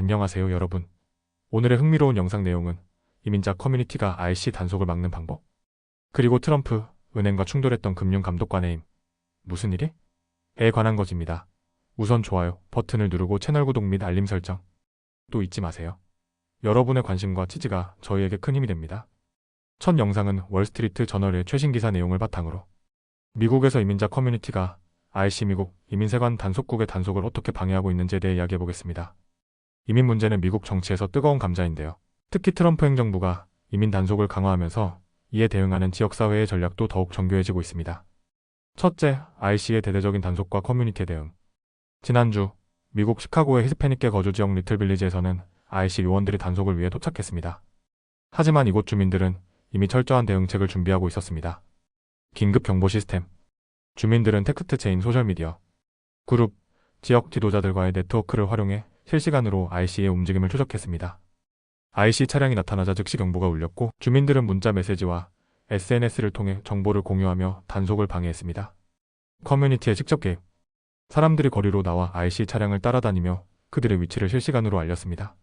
안녕하세요 여러분. 오늘의 흥미로운 영상 내용은 이민자 커뮤니티가 RC 단속을 막는 방법 그리고 트럼프 은행과 충돌했던 금융감독관의 힘 무슨 일이? 에 관한 것입니다. 우선 좋아요 버튼을 누르고 채널 구독 및 알림 설정 또 잊지 마세요. 여러분의 관심과 지지가 저희에게 큰 힘이 됩니다. 첫 영상은 월스트리트 저널의 최신 기사 내용을 바탕으로 미국에서 이민자 커뮤니티가 RC 미국 이민세관 단속국의 단속을 어떻게 방해하고 있는지에 대해 이야기해 보겠습니다. 이민 문제는 미국 정치에서 뜨거운 감자인데요. 특히 트럼프 행정부가 이민 단속을 강화하면서 이에 대응하는 지역사회의 전략도 더욱 정교해지고 있습니다. 첫째, RC의 대대적인 단속과 커뮤니티 대응. 지난주 미국 시카고의 히스패닉계 거주 지역 리틀빌리지에서는 RC 요원들이 단속을 위해 도착했습니다. 하지만 이곳 주민들은 이미 철저한 대응책을 준비하고 있었습니다. 긴급 경보 시스템. 주민들은 텍스트 체인 소셜미디어, 그룹, 지역 지도자들과의 네트워크를 활용해 실시간으로 IC의 움직임을 추적했습니다. IC 차량이 나타나자 즉시 경보가 울렸고 주민들은 문자 메시지와 SNS를 통해 정보를 공유하며 단속을 방해했습니다. 커뮤니티의 직접 개입. 사람들이 거리로 나와 IC 차량을 따라다니며 그들의 위치를 실시간으로 알렸습니다.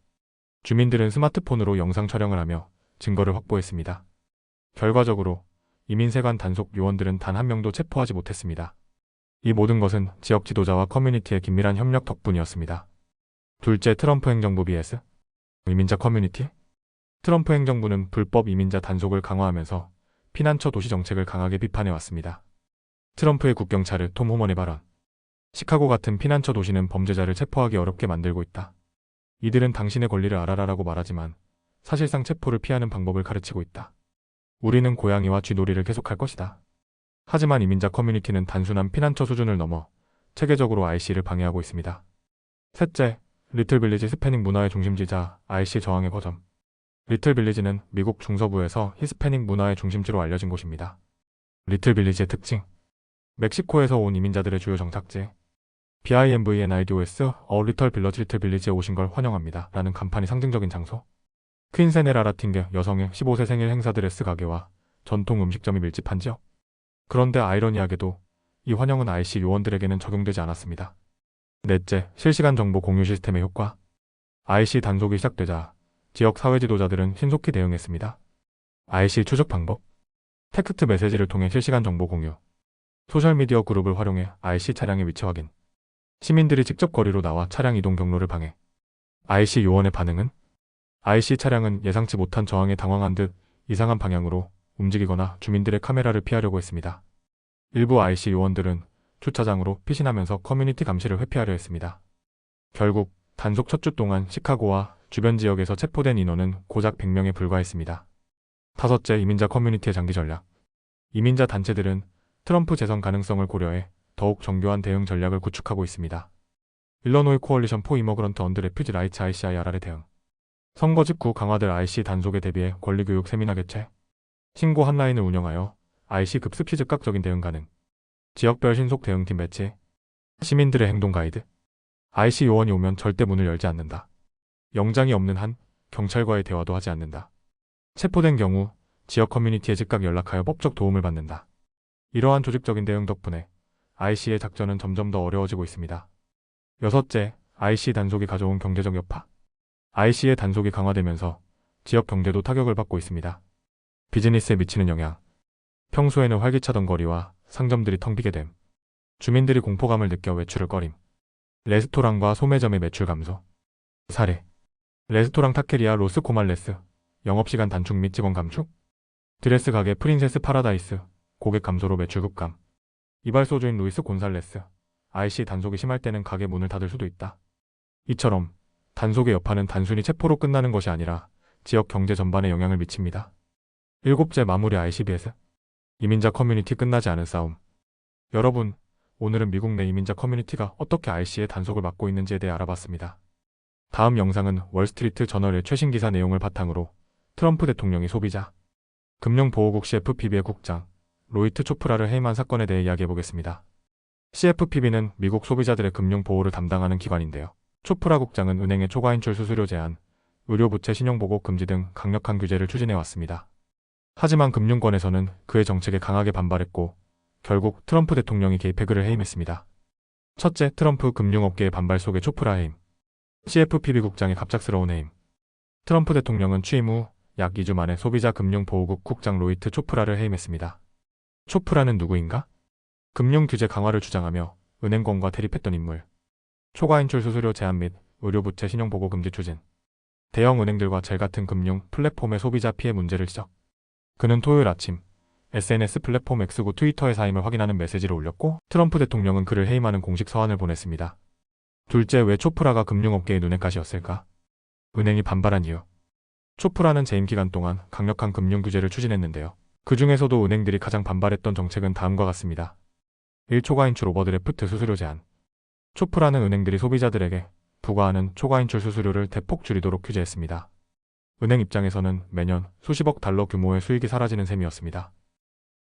주민들은 스마트폰으로 영상 촬영을 하며 증거를 확보했습니다. 결과적으로 이민세관 단속 요원들은 단 한 명도 체포하지 못했습니다. 이 모든 것은 지역 지도자와 커뮤니티의 긴밀한 협력 덕분이었습니다. 둘째 트럼프 행정부 BS 이민자 커뮤니티 트럼프 행정부는 불법 이민자 단속을 강화하면서 피난처 도시 정책을 강하게 비판해 왔습니다. 트럼프의 국경차를 톰 호먼의 발언 시카고 같은 피난처 도시는 범죄자를 체포하기 어렵게 만들고 있다. 이들은 당신의 권리를 알아라라고 말하지만 사실상 체포를 피하는 방법을 가르치고 있다. 우리는 고양이와 쥐놀이를 계속할 것이다. 하지만 이민자 커뮤니티는 단순한 피난처 수준을 넘어 체계적으로 IC를 방해하고 있습니다. 셋째, 리틀 빌리지 스패닉 문화의 중심지자 IC 저항의 거점. 리틀 빌리지는 미국 중서부에서 히스패닉 문화의 중심지로 알려진 곳입니다. 리틀 빌리지의 특징. 멕시코에서 온 이민자들의 주요 정착지. BIMVNIDOS 어 리털 빌러지 리틀빌리지에 오신 걸 환영합니다. 라는 간판이 상징적인 장소. 퀸세네라 라틴계 여성의 15세 생일 행사 드레스 가게와 전통 음식점이 밀집한 지역. 그런데 아이러니하게도 이 환영은 IC 요원들에게는 적용되지 않았습니다. 넷째, 실시간 정보 공유 시스템의 효과. IC 단속이 시작되자 지역 사회 지도자들은 신속히 대응했습니다. IC 추적 방법. 텍스트 메시지를 통해 실시간 정보 공유. 소셜미디어 그룹을 활용해 IC 차량의 위치 확인. 시민들이 직접 거리로 나와 차량 이동 경로를 방해. IC 요원의 반응은? IC 차량은 예상치 못한 저항에 당황한 듯 이상한 방향으로 움직이거나 주민들의 카메라를 피하려고 했습니다. 일부 IC 요원들은 주차장으로 피신하면서 커뮤니티 감시를 회피하려 했습니다. 결국 단속 첫 주 동안 시카고와 주변 지역에서 체포된 인원은 고작 100명에 불과했습니다. 다섯째, 이민자 커뮤니티의 장기 전략. 이민자 단체들은 트럼프 재선 가능성을 고려해 더욱 정교한 대응 전략을 구축하고 있습니다. 일러노이 코얼리션 포 이머그런트 언드 레퓨지 라이츠 ICIRR의 대응. 선거 직후 강화될 IC 단속에 대비해 권리교육 세미나 개최. 신고 한라인을 운영하여 IC 급습 시 즉각적인 대응 가능. 지역별 신속 대응팀 배치. 시민들의 행동 가이드. IC 요원이 오면 절대 문을 열지 않는다. 영장이 없는 한 경찰과의 대화도 하지 않는다. 체포된 경우 지역 커뮤니티에 즉각 연락하여 법적 도움을 받는다. 이러한 조직적인 대응 덕분에 IC의 작전은 점점 더 어려워지고 있습니다. 여섯째, IC 단속이 가져온 경제적 여파. IC의 단속이 강화되면서 지역 경제도 타격을 받고 있습니다. 비즈니스에 미치는 영향. 평소에는 활기차던 거리와 상점들이 텅 비게 됨. 주민들이 공포감을 느껴 외출을 꺼림. 레스토랑과 소매점의 매출 감소. 사례. 레스토랑 타케리아 로스 코말레스. 영업시간 단축 및 직원 감축. 드레스 가게 프린세스 파라다이스. 고객 감소로 매출 급감. 이발소주인 루이스 곤살레스. IC 단속이 심할 때는 가게 문을 닫을 수도 있다. 이처럼 단속의 여파는 단순히 체포로 끝나는 것이 아니라 지역 경제 전반에 영향을 미칩니다. 일곱째 마무리 ICBS. 이민자 커뮤니티 끝나지 않은 싸움. 여러분, 오늘은 미국 내 이민자 커뮤니티가 어떻게 IC의 단속을 막고 있는지에 대해 알아봤습니다. 다음 영상은 월스트리트 저널의 최신 기사 내용을 바탕으로 트럼프 대통령이 소비자, 금융보호국 CFPB의 국장, 로이트 초프라를 해임한 사건에 대해 이야기해보겠습니다. CFPB는 미국 소비자들의 금융보호를 담당하는 기관인데요. 초프라 국장은 은행의 초과 인출 수수료 제한, 의료 부채 신용보고 금지 등 강력한 규제를 추진해왔습니다. 하지만 금융권에서는 그의 정책에 강하게 반발했고 결국 트럼프 대통령이 개입해 그를 해임했습니다. 첫째, 트럼프 금융업계의 반발 속의 초프라 해임. CFPB 국장의 갑작스러운 해임. 트럼프 대통령은 취임 후 약 2주 만에 소비자 금융보호국 국장 로이트 초프라를 해임했습니다. 초프라는 누구인가? 금융 규제 강화를 주장하며 은행권과 대립했던 인물. 초과 인출 수수료 제한 및 의료부채 신용보고 금지 추진. 대형 은행들과 젤 같은 금융 플랫폼의 소비자 피해 문제를 지적. 그는 토요일 아침 SNS 플랫폼 X구 트위터의 사임을 확인하는 메시지를 올렸고 트럼프 대통령은 그를 해임하는 공식 서한을 보냈습니다. 둘째 왜 초프라가 금융업계의 눈엣가시였을까? 은행이 반발한 이유. 초프라는 재임 기간 동안 강력한 금융 규제를 추진했는데요. 그 중에서도 은행들이 가장 반발했던 정책은 다음과 같습니다. 1초과 인출 오버드래프트 수수료 제한. 초프라는 은행들이 소비자들에게 부과하는 초과 인출 수수료를 대폭 줄이도록 규제했습니다. 은행 입장에서는 매년 수십억 달러 규모의 수익이 사라지는 셈이었습니다.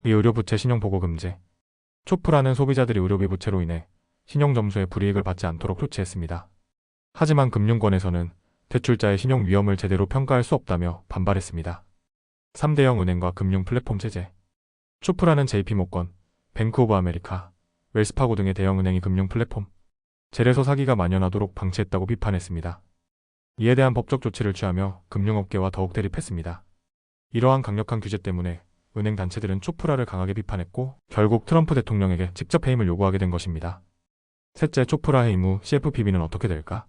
이 의료부채 신용보고 금지. 초프라는 소비자들이 의료비 부채로 인해 신용점수의 불이익을 받지 않도록 조치했습니다. 하지만 금융권에서는 대출자의 신용 위험을 제대로 평가할 수 없다며 반발했습니다. 3대형 은행과 금융 플랫폼 체제. 초프라는 JP모건, 뱅크 오브 아메리카, 웰스파고 등의 대형 은행이 금융 플랫폼, 젤에서 사기가 만연하도록 방치했다고 비판했습니다. 이에 대한 법적 조치를 취하며 금융업계와 더욱 대립했습니다. 이러한 강력한 규제 때문에 은행 단체들은 초프라를 강하게 비판했고 결국 트럼프 대통령에게 직접 해임을 요구하게 된 것입니다. 셋째 초프라 해임 후 CFPB는 어떻게 될까?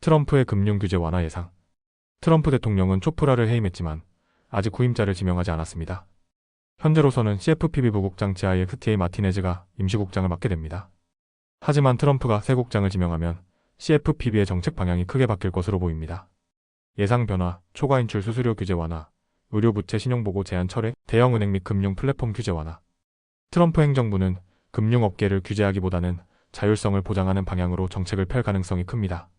트럼프의 금융 규제 완화 예상. 트럼프 대통령은 초프라를 해임했지만 아직 후임자를 지명하지 않았습니다. 현재로서는 CFPB 부국장 GIXTA 마티네즈가 임시국장을 맡게 됩니다. 하지만 트럼프가 새 국장을 지명하면 CFPB의 정책 방향이 크게 바뀔 것으로 보입니다. 예상 변화, 초과 인출 수수료 규제 완화, 의료 부채 신용 보고 제한 철회, 대형 은행 및 금융 플랫폼 규제 완화. 트럼프 행정부는 금융 업계를 규제하기보다는 자율성을 보장하는 방향으로 정책을 펼 가능성이 큽니다.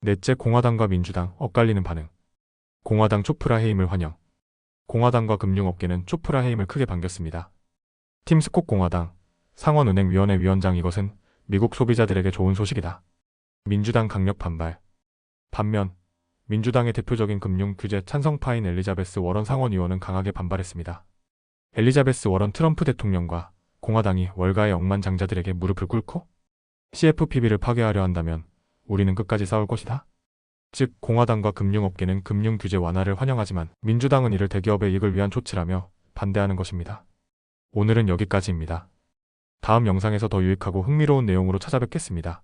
넷째 공화당과 민주당 엇갈리는 반응. 공화당 초프라 해임을 환영. 공화당과 금융업계는 초프라 해임을 크게 반겼습니다. 팀 스콕 공화당 상원은행위원회 위원장 이것은 미국 소비자들에게 좋은 소식이다. 민주당 강력 반발. 반면 민주당의 대표적인 금융 규제 찬성파인 엘리자베스 워런 상원 의원은 강하게 반발했습니다. 엘리자베스 워런 트럼프 대통령과 공화당이 월가의 억만장자들에게 무릎을 꿇고 CFPB를 파괴하려 한다면 우리는 끝까지 싸울 것이다. 즉 공화당과 금융업계는 금융 규제 완화를 환영하지만 민주당은 이를 대기업의 이익을 위한 조치라며 반대하는 것입니다. 오늘은 여기까지입니다. 다음 영상에서 더 유익하고 흥미로운 내용으로 찾아뵙겠습니다.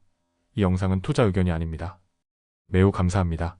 이 영상은 투자 의견이 아닙니다. 매우 감사합니다.